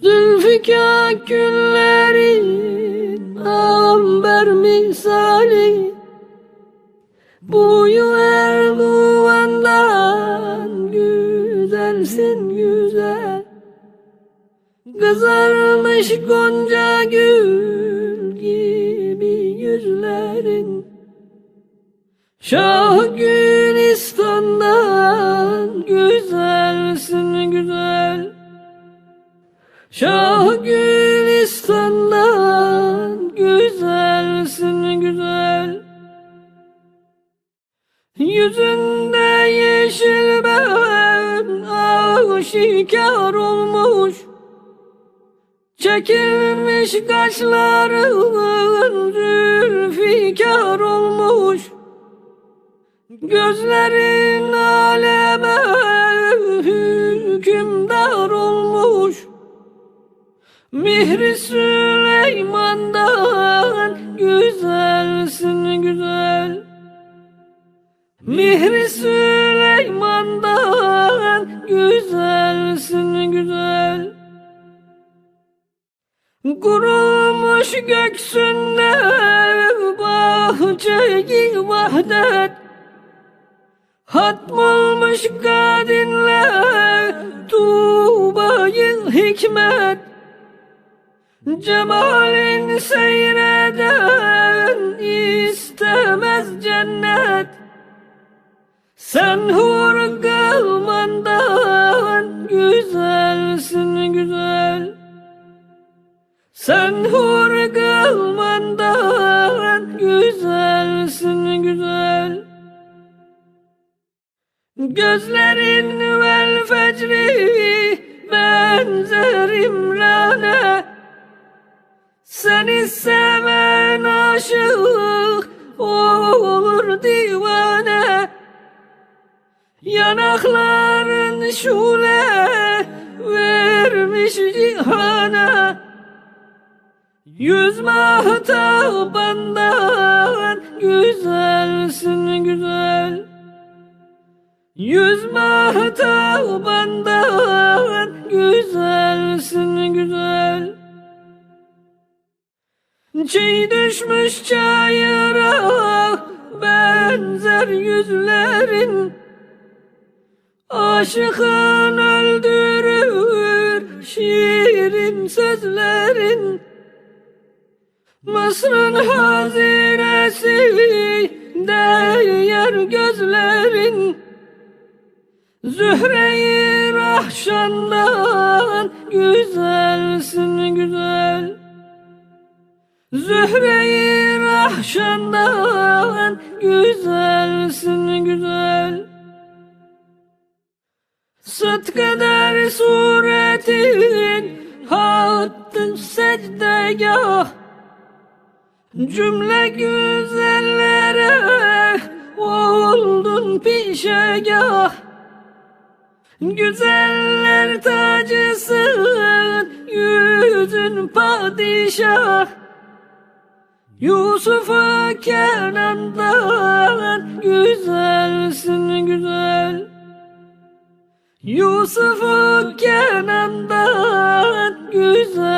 Zülfikar günlerin amber misali. Boyu Erdoğan'dan güzelsin güzel. Kızarmış gonca gül gibi yüzlerin. Şah Gülistan'dan güzelsin güzel Şah Gülistan'dan güzelsin güzel. Yüzünde yeşil ben aşikar olmuş. Çekilmiş kaşların zülfikar olmuş. Gözlerin aleme hükümdar olmuş Mihri Süleyman'dan güzelsin güzel. Mihri Süleyman'dan güzelsin güzel. Kurulmuş göksünde bahçeyi vahdet. Hatmolmuş kadinle tuğbayı hikmet Cemalin seyreden istemez cennet. Sen hur kılmandan güzelsin güzel. Sen hur kılmandan güzelsin güzel. Gözlerin vel fecri benzer İmran'e Seni seven aşık olur divane. Yanakların şule vermiş cihana Yüz mahtabandan güzelsin güzel. Yüz mahtabandan güzelsin Çiğ düşmüş çayıra benzer yüzlerin. Aşıkın öldürür şiirin sözlerin. Mısır'ın hazinesi değer gözlerin. Zühre-i Rahşan'dan güzelsin güzel Zühre-i Rahşan'dan güzelsin güzel. Sıt kadar suretin hattın secdegah. Cümle güzellere oldun pişegah. Güzeller tacısın yüzün padişah Yusuf'u Kenan'dan güzelsin güzel. Yusuf'u Kenan'dan güzel